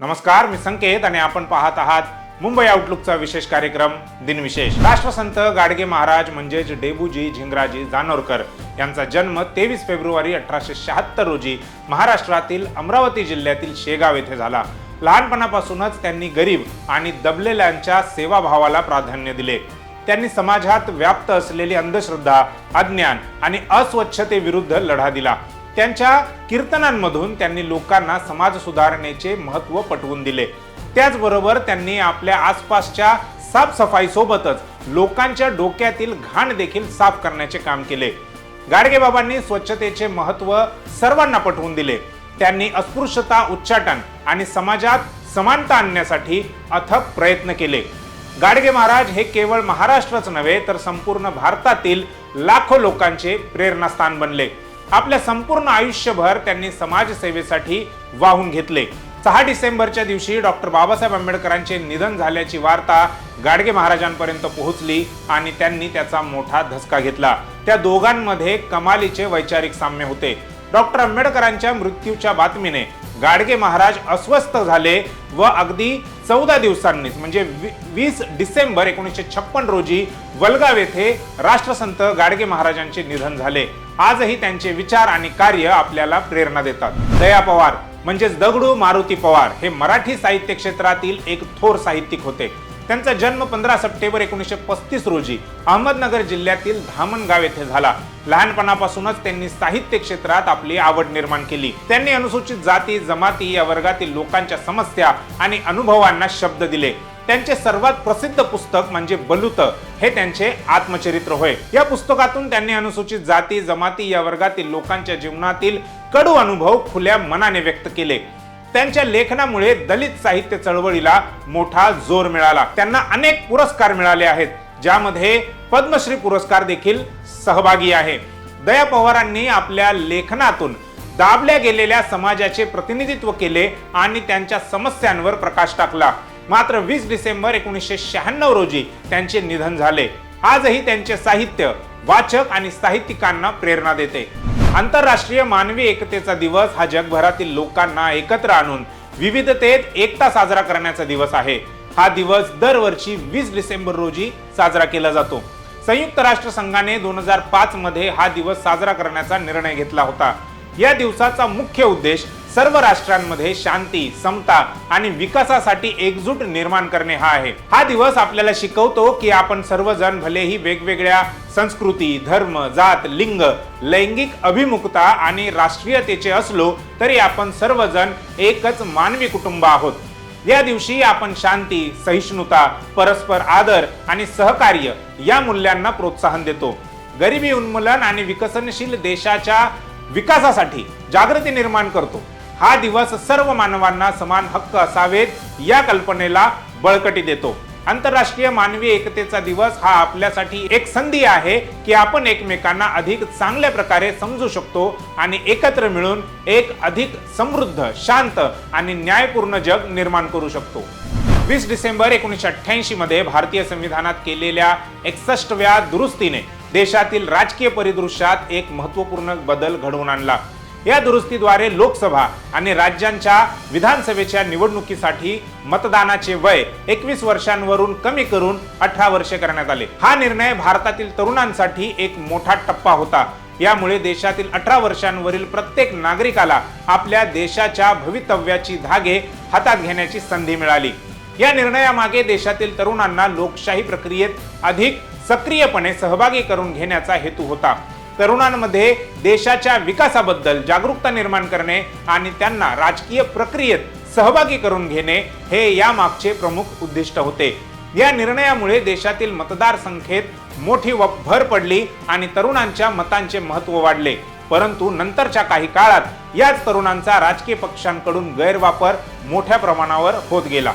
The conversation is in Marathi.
नमस्कार मी संकेत आणि आपण पाहत आहात मुंबई आउटलुकचा विशेष कार्यक्रम दिनविशेष. राष्ट्रसंत गाडगे महाराज म्हणजेच डेबूजी झिंगराजी जानोरकर यांचा जन्म तेवीस फेब्रुवारी अठराशे शहात्तर रोजी महाराष्ट्रातील अमरावती जिल्ह्यातील शेगाव येथे झाला. लहानपणापासूनच त्यांनी गरीब आणि दबलेल्यांच्या सेवाभावाला प्राधान्य दिले. त्यांनी समाजात व्याप्त असलेली अंधश्रद्धा अज्ञान आणि अस्वच्छतेविरुद्ध लढा दिला. त्यांच्या कीर्तनांमधून त्यांनी लोकांना समाज सुधारणेचे महत्त्व पटवून दिले. त्याचबरोबर त्यांनी आपल्या आसपासच्या साफसफाई सोबतच लोकांच्या डोक्यातील घाण देखील साफ करण्याचे काम केले. गाडगेबाबांनी स्वच्छतेचे महत्त्व सर्वांना पटवून दिले. त्यांनी अस्पृश्यता उच्चाटन आणि समाजात समानता आणण्यासाठी अथक प्रयत्न केले. गाडगे महाराज हे केवळ महाराष्ट्रच नव्हे तर संपूर्ण भारतातील लाखो लोकांचे प्रेरणास्थान बनले. आपल्या संपूर्ण आयुष्यभर त्यांनी समाजसेवेसाठी वाहून घेतले. सहा डिसेंबरच्या दिवशी डॉक्टर बाबासाहेब आंबेडकरांचे निधन झाल्याची वार्ता गाडगे महाराजांपर्यंत पोहोचली आणि त्यांनी त्याचा मोठा धसका घेतला. त्या दोघांमध्ये कमालीचे वैचारिक साम्य होते. डॉक्टर आंबेडकरांच्या मृत्यूच्या बातमीने गाडगे महाराज अस्वस्थ झाले व अगदी चौदा दिवसांनीच म्हणजे वी- वीस डिसेंबर एकोणीसशे छप्पन रोजी वलगाव येथे राष्ट्रसंत गाडगे महाराजांचे निधन झाले. आजही त्यांचे विचार आणि कार्य आपल्याला प्रेरणा देतात. दया पवार म्हणजेच दगडू मारुती पवार हे मराठी साहित्य क्षेत्रातील एक थोर साहित्यिक होते. त्यांचा जन्म पंधरा सप्टेंबर एकोणीसशे पस्तीस रोजी अहमदनगर जिल्ह्यातील धामणगाव येथे झाला. लहानपणापासूनच त्यांनी साहित्य क्षेत्रात आपली आवड निर्माण केली. त्यांनी अनुसूचित जाती जमाती या वर्गातील लोकांच्या समस्या आणि अनुभवांना शब्द दिले. त्यांचे सर्वात प्रसिद्ध पुस्तक म्हणजे बलुत हे त्यांचे आत्मचरित्र होय. या पुस्तकातून त्यांनी अनुसूचित जाती जमाती या वर्गातील लोकांच्या जीवनातील कडू अनुभव खुल्या मनाने व्यक्त केले. त्यांच्या लेखनामुळे दलित साहित्य चळवळीला मोठा जोर मिळाला. त्यांना अनेक पुरस्कार मिळाले आहेत ज्यामध्ये पद्मश्री पुरस्कार देखील सहभागी आहे. दया पवारांनी आपल्या लेखनातून दाबल्या गेलेल्या समाजाचे प्रतिनिधित्व केले आणि त्यांच्या समस्यांवर प्रकाश टाकला. मात्र वीस डिसेंबर एकोणीसशे शहाण्णव रोजी त्यांचे निधन झाले. आजही त्यांचे साहित्य वाचक आणि साहित्यिकांना प्रेरणा देते. आंतरराष्ट्रीय मानवी एकतेचा दिवस हा जगभरातील लोकांना एकत्र आणून विविधतेत एकता साजरा करण्याचा दिवस आहे. हा दिवस दरवर्षी वीस डिसेंबर रोजी साजरा केला जातो. संयुक्त राष्ट्र संघाने दोन हजार पाच मध्ये हा दिवस साजरा करण्याचा निर्णय घेतला होता. या दिवसाचा मुख्य उद्देश सर्व राष्ट्रांमध्ये शांती समता आणि विकासासाठी एकजूट निर्माण करणे हा आहे. हा दिवस आपल्याला शिकवतो की आपण सर्वजण भलेही वेगवेगळ्या संस्कृती धर्म जात लिंग लैंगिक अभिमुखता आणि राष्ट्रीयतेचे असलो तरी आपण सर्वजण एकच मानवी कुटुंब आहोत. या दिवशी आपण शांती सहिष्णुता परस्पर आदर आणि सहकार्य या मूल्यांना प्रोत्साहन देतो. गरिबी उन्मूलन आणि विकसनशील देशाच्या विकासासाठी जागृती निर्माण करतो. हा दिवस सर्व मानवांना समान हक्क असावेत या कल्पनेला बळकटी देतो. आंतरराष्ट्रीय मानवी एकतेचा दिवस हा आपल्यासाठी एक संधी आहे की आपण एकमेकांना अधिक चांगल्या प्रकारे समजू शकतो आणि एकत्र मिळून एक अधिक समृद्ध शांत आणि न्यायपूर्ण जग निर्माण करू शकतो. वीस डिसेंबर एकोणीसशे अठ्ठ्याऐंशी मध्ये भारतीय संविधानात केलेल्या एकसष्टव्या दुरुस्तीने देशातील राजकीय परिदृश्यात एक महत्त्वपूर्ण बदल घडवून आणला. या दुरुस्तीद्वारे लोकसभा आणि राज्यांच्या विधानसभेच्या निवडणुकीसाठी मतदानाचे वय एकवीस वर्षांवरून कमी करून अठरा वर्षे करण्यात आले. हा निर्णय भारतातील तरुणांसाठी एक मोठा टप्पा होता. यामुळे देशातील अठरा वर्षांवरील प्रत्येक नागरिकाला आपल्या देशाच्या भवितव्याची धागे हातात घेण्याची संधी मिळाली. या निर्णयामागे देशातील तरुणांना लोकशाही प्रक्रियेत अधिक सक्रियपणे सहभागी करून घेण्याचा हेतू होता. तरुणांमध्ये देशाच्या विकासाबद्दल जागरूकता निर्माण करणे आणि त्यांना राजकीय प्रक्रियेत सहभागी करून घेणे हे यामागचे प्रमुख उद्दिष्ट होते. या निर्णयामुळे देशातील मतदार संख्येत मोठी व भर पडली आणि तरुणांच्या मतांचे महत्त्व वाढले. परंतु नंतरच्या काही काळात याच तरुणांचा राजकीय पक्षांकडून गैरवापर मोठ्या प्रमाणावर होत गेला.